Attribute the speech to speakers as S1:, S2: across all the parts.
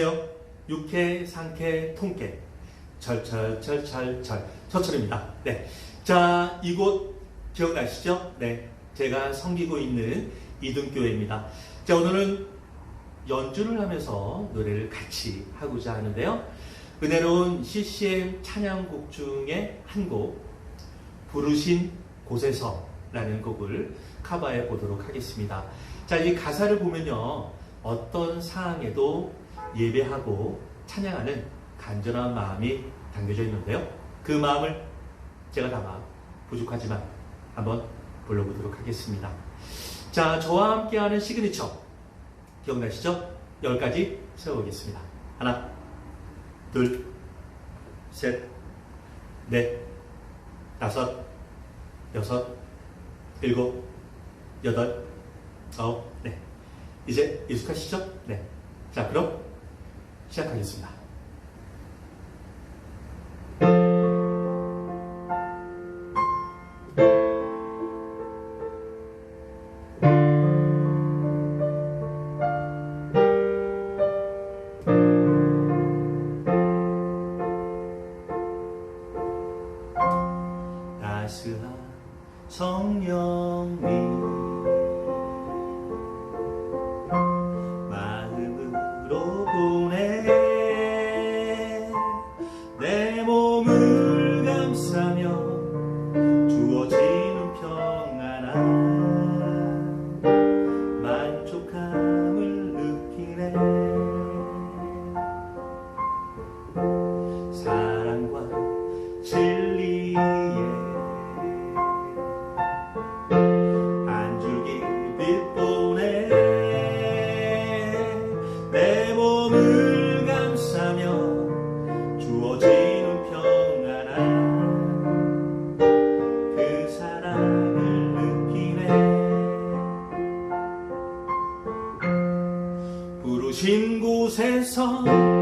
S1: 안녕하세요. 육회, 상쾌, 통쾌. 철철철철철. 서철입니다. 네. 자, 이곳 기억나시죠? 네. 제가 섬기고 있는 이등교회입니다. 자, 오늘은 연주를 하면서 노래를 같이 하고자 하는데요. 은혜로운 CCM 찬양곡 중에 한 곡, 부르신 곳에서라는 곡을 커버해 보도록 하겠습니다. 자, 이 가사를 보면요. 어떤 상황에도 예배하고 찬양하는 간절한 마음이 담겨져 있는데요. 그 마음을 제가 담아 부족하지만 한번 불러보도록 하겠습니다. 자, 저와 함께하는 시그니처 기억나시죠? 열 가지 세워보겠습니다. 하나, 둘, 셋, 넷, 다섯, 여섯, 일곱, 여덟, 아홉, 네. 이제 익숙하시죠? 네. 자, 그럼 시작하겠습니다. 성령님 부르신 곳에서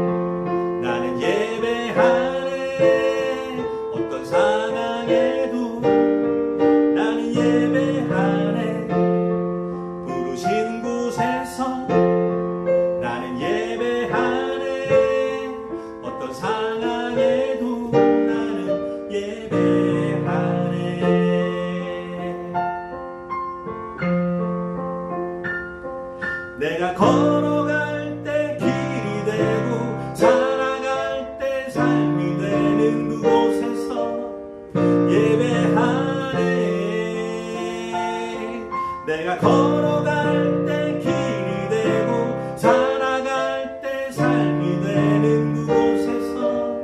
S1: 내가 걸어갈 때 길이 되고 살아갈 때 삶이 되는 그곳에서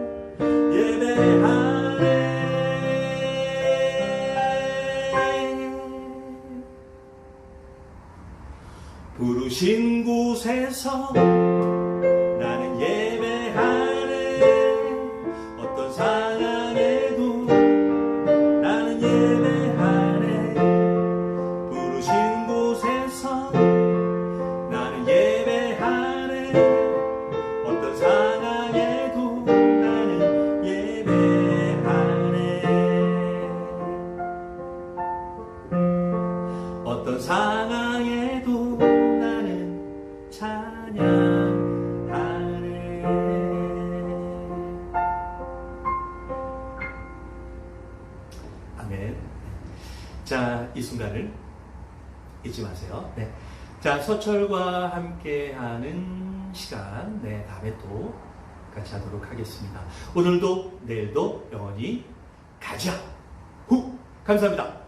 S1: 예배하네. 부르신 곳에서 어떤 상황에도 나는 찬양하네. 아멘. 자, 이 순간을 잊지 마세요. 네. 자, 서철과 함께하는 시간, 네, 다음에 또 같이 하도록 하겠습니다. 오늘도 내일도 영원히 가자. 후! 감사합니다.